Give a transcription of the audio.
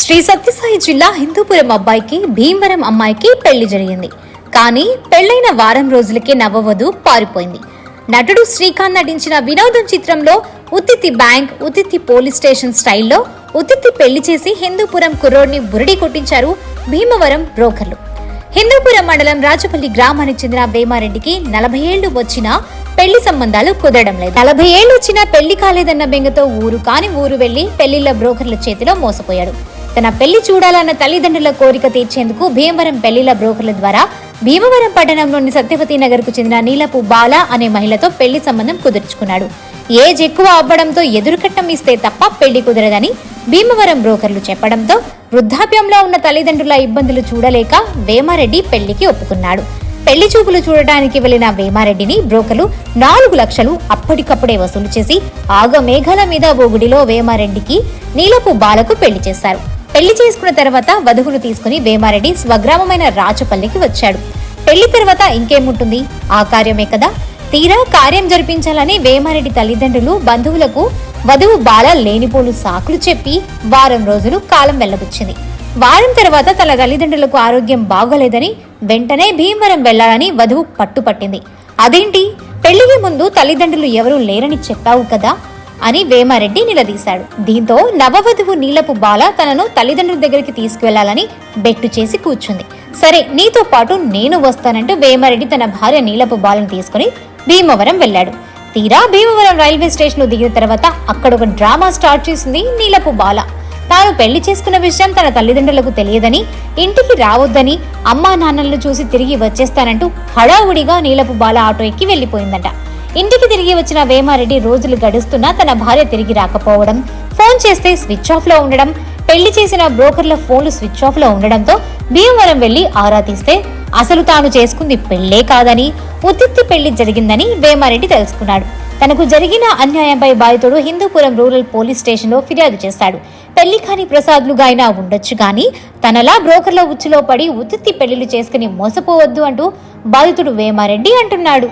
శ్రీ సత్యసాయి జిల్లా హిందూపురం అబ్బాయికి భీమవరం అమ్మాయికి పెళ్ళి జరిగింది. కానీ పెళ్ళైన వారం రోజులకే నవ్వవధు పారిపోయింది. నటుడు శ్రీకాంత్ నటించిన వినోదం చిత్రంలో ఉత్తితి బ్యాంక్ ఉత్తితి పోలీస్ స్టేషన్ స్టైల్లో ఉత్తితి పెళ్ళి చేసి హిందూపురం కుర్రోడ్ని బురడి కొట్టించారు భీమవరం బ్రోకర్లు. హిందూపురం మండలం రాజపల్లి గ్రామానికి చెందిన వేమారెడ్డికి నలభై ఏళ్ళు వచ్చినా పెళ్ళి సంబంధాలు కుదరడం లేదు. నలభై ఏళ్ళు వచ్చినా పెళ్ళి కాలేదన్న బెంగతో ఊరు కాని ఊరు వెళ్ళి పెళ్ళిళ్ళ బ్రోకర్ల చేతిలో మోసపోయాడు. తన పెళ్ళి చూడాలన్న తల్లిదండ్రుల కోరిక తీర్చేందుకు భీమవరం పెళ్ళిల బ్రోకర్ల ద్వారా భీమవరం పట్టణంలోని సత్యవతి నగర్కు చెందిన నీలపు బాల అనే మహిళతో పెళ్ళి సంబంధం కుదుర్చుకున్నాడు. ఏజ్ ఎక్కువ అవ్వడంతో ఎదురుకట్టం ఇస్తే తప్ప పెళ్ళి కుదరదని భీమవరం బ్రోకర్లు చెప్పడంతో వృద్ధాప్యంలో ఉన్న తల్లిదండ్రుల ఇబ్బందులు చూడలేక వేమారెడ్డి పెళ్ళికి ఒప్పుకున్నాడు. పెళ్ళి చూపులు చూడటానికి వెళ్ళిన వేమారెడ్డిని బ్రోకర్లు నాలుగు లక్షలు అప్పటికప్పుడే వసూలు చేసి ఆగ మేఘాల మీద ఓ గుడిలో వేమారెడ్డికి నీలపు బాలకు పెళ్ళి చేశారు. పెళ్ళి చేసుకున్న తర్వాత వధువులు తీసుకుని వేమారెడ్డి స్వగ్రామమైన రాచపల్లికి వచ్చాడు. పెళ్ళి తర్వాత ఇంకేముంటుంది? ఆ కార్యమే కదా. తీరా కార్యం జరిపించాలని వేమారెడ్డి తల్లిదండ్రులు బంధువులకు వధువు బాల లేనిపోలు సాకులు చెప్పి వారం రోజులు కాలం వెళ్ళబుచ్చింది. వారం తర్వాత తన తల్లిదండ్రులకు ఆరోగ్యం బాగోలేదని వెంటనే భీమవరం వెళ్ళాలని వధువు పట్టుపట్టింది. అదేంటి? పెళ్ళికి ముందు తల్లిదండ్రులు ఎవరూ లేరని చెప్పావు కదా. అని వేమారెడ్డి నిలదీశాడు. దీంతో నవవధువు నీలపు బాల తనను తల్లిదండ్రుల దగ్గరికి తీసుకువెళ్ళాలని బెట్టు చేసి కూర్చుంది. సరే నీతో పాటు నేను వస్తానంటూ వేమారెడ్డి తన భార్య నీలపు బాలను తీసుకుని భీమవరం వెళ్ళాడు. తీరా భీమవరం రైల్వే స్టేషన్ దిగిన తర్వాత అక్కడ ఒక డ్రామా స్టార్ట్ చేసింది నీలపు బాల. తాను పెళ్ళి చేసుకున్న విషయం తన తల్లిదండ్రులకు తెలియదని ఇంటికి రావద్దని అమ్మా నాన్నలను చూసి తిరిగి వచ్చేస్తానంటూ హడావుడిగా నీలపు బాల ఆటో ఎక్కి వెళ్ళిపోయిందట. ఇంటికి తిరిగి వచ్చిన వేమారెడ్డి రోజులు గడుస్తున్నా తన భార్య తిరిగి రాకపోవడం ఫోన్ చేస్తే స్విచ్ ఆఫ్లో ఉండడం పెళ్ళి చేసిన బ్రోకర్ల ఫోన్లు స్విచ్ ఆఫ్లో ఉండడంతో భీమవరం వెళ్ళి ఆరా తీస్తే అసలు తాను చేసుకుంది పెళ్ళే కాదని ఉత్తిత్తి పెళ్ళి జరిగిందని వేమారెడ్డి తెలుసుకున్నాడు. తనకు జరిగిన అన్యాయంపై బాధితుడు హిందూపురం రూరల్ పోలీస్ స్టేషన్లో ఫిర్యాదు చేశాడు పెళ్ళి కాని ప్రసాద్లుగా అయినా ఉండొచ్చు గాని తనలా బ్రోకర్ల ఉచ్చులో పడి ఉత్తిత్తి పెళ్ళిలు చేసుకుని మోసపోవద్దు అంటూ బాధితుడు వేమారెడ్డి అంటున్నాడు.